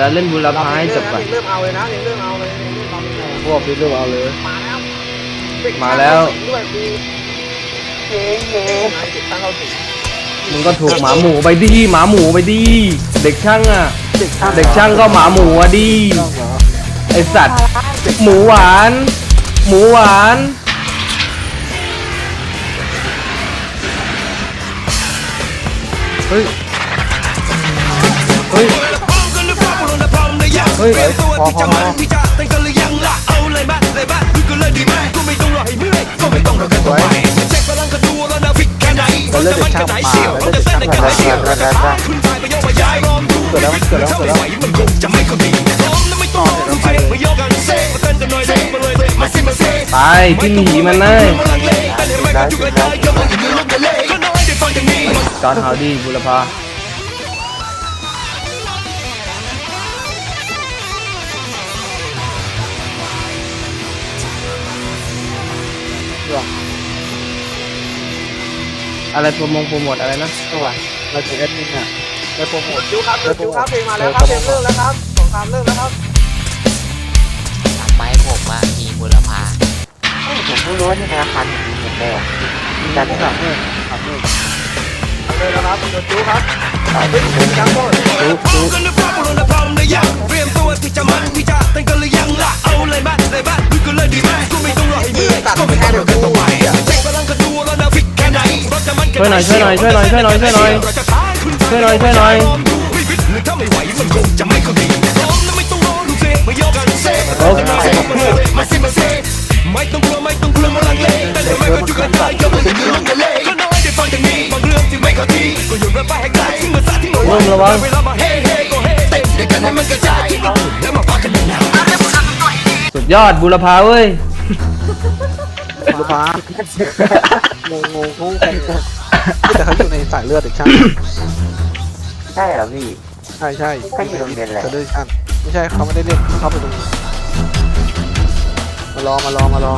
เราเล่นบุรพาให้จบก่อนเริ่มเอาเลยนะเริ่มเอาเลยเริ่มเอาเลยพวกพี่เริ่มเอาเลย มาแล้วมาแล้วด้วยกูเย้เย้ติดตั้งเข้าถึงมึงก็ถูกหมาหมูไปดิหมาหมูไปดิเด็กช่างอะ เด็กช่างก็หมาหมูอะดิต้องเหรอไอสัตว์หมูหวาน หมูหวานเฮ้ยเฮ้ย เฮ้ยพอพอพอสวยเราเลือกเด็กช่างมาแล้วเลือกเด็กช่างมาแล้วแล้วแล้วแล้วเกิดแล้วเกิดแล้วเกิดแล้วไปที่หนีมันเลยได้ได้จอดหาวดีบุรพา อะไรโปรโมงโปรโมทอะไรนะตัวเราถึงแอดมินอะได้โปรโมทคิวครับคิวครับเพลงมาแล้วครับเพลงเริ่มแล้วครับสงครามเริ่มแล้วครับทำไมผมอะมีบุรพาผมเพิ่งรู้ว่าที่ธนาคารมีเงินได้มีการที่สามเนี่ยสามเนี่ยเลยแล้วครับโดนคิวครับเฮ้ยจังโบ้ วยหน่อยช่วยหน่อยช่วยหน่อยช่วยหน่อยช่วยหน่อยช่วยหน่อยช่วยหน่อยโอ้ไม่ต้องกลัวไม่ต้องกลัวมาลังเลแต่เดี๋ยวไม่ว่าอยู่กันได้ก็ไม่ถึงลงทะเลก็น้อยได้ฟังจากนี้บางเรื่องที่ไม่เข้าทีก็อยู่ระบายให้ไกลทิ้งมาซะทิ้งมาไว้ร่มระวังเวลามาเฮ้เฮ้ก็เฮ้เต้นด้วยกันให้มันกระจายทิ้งมาแล้วมาพักกันนานๆสุดยอดบุรพาเว้ย ลูกค้างงงงงงแต่เขาอยู่ในสายเลือดเด็กช่างใช่เหรอพี่ใช่ใช่ก็อยู่โรงเรียนแหละจะเลือดช่างไม่ใช่เขาไม่ได้เล่นเขาไปดูมารอมารอมารอ